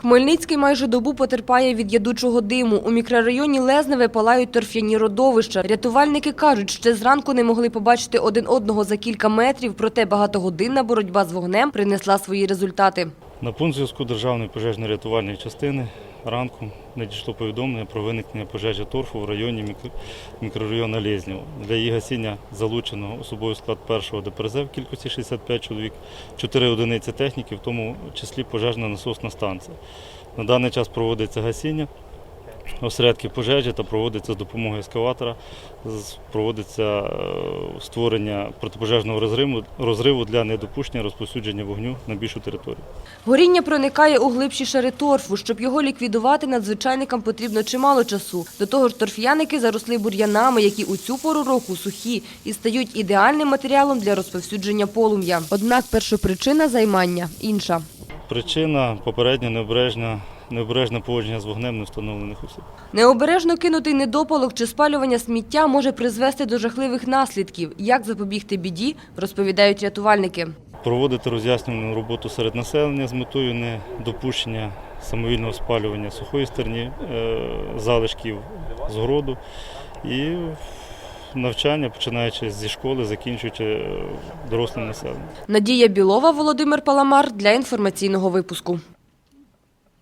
Хмельницький майже добу потерпає від ядучого диму. У мікрорайоні Лезневе палають торф'яні родовища. Рятувальники кажуть, ще зранку не могли побачити один одного за кілька метрів, проте багатогодинна боротьба з вогнем принесла свої результати. На пункт зв'язку Державної пожежно-рятувальної частини ранку надійшло повідомлення про виникнення пожежі торфу в районі мікро- мікрорайону Лєзнєво. Для її гасіння залучено особовий склад першого ДПРЗ в кількості 65 чоловік, 4 одиниці техніки, в тому числі пожежна насосна станція. На даний час проводиться гасіння осередки пожежі та проводиться з допомогою ескаватора, проводиться е, створення протипожежного розриву, розриву для недопущення розповсюдження вогню на більшу територію. Горіння проникає у глибші шари торфу. Щоб його ліквідувати, надзвичайникам потрібно чимало часу. До того ж, торф'яники заросли бур'янами, які у цю пору року сухі і стають ідеальним матеріалом для розповсюдження полум'я. Однак першопричина займання інша. Причина попередньо необережна, необережне поводження з вогнем невстановлених осіб. Необережно кинутий недопалок чи спалювання сміття може призвести до жахливих наслідків. Як запобігти біді, розповідають рятувальники. Проводити роз'яснювальну роботу серед населення з метою недопущення самовільного спалювання сухої стерні, залишків згороду і навчання, починаючи зі школи, закінчуючи е, дорослим населенням. Надія Білова, Володимир Паламар для інформаційного випуску.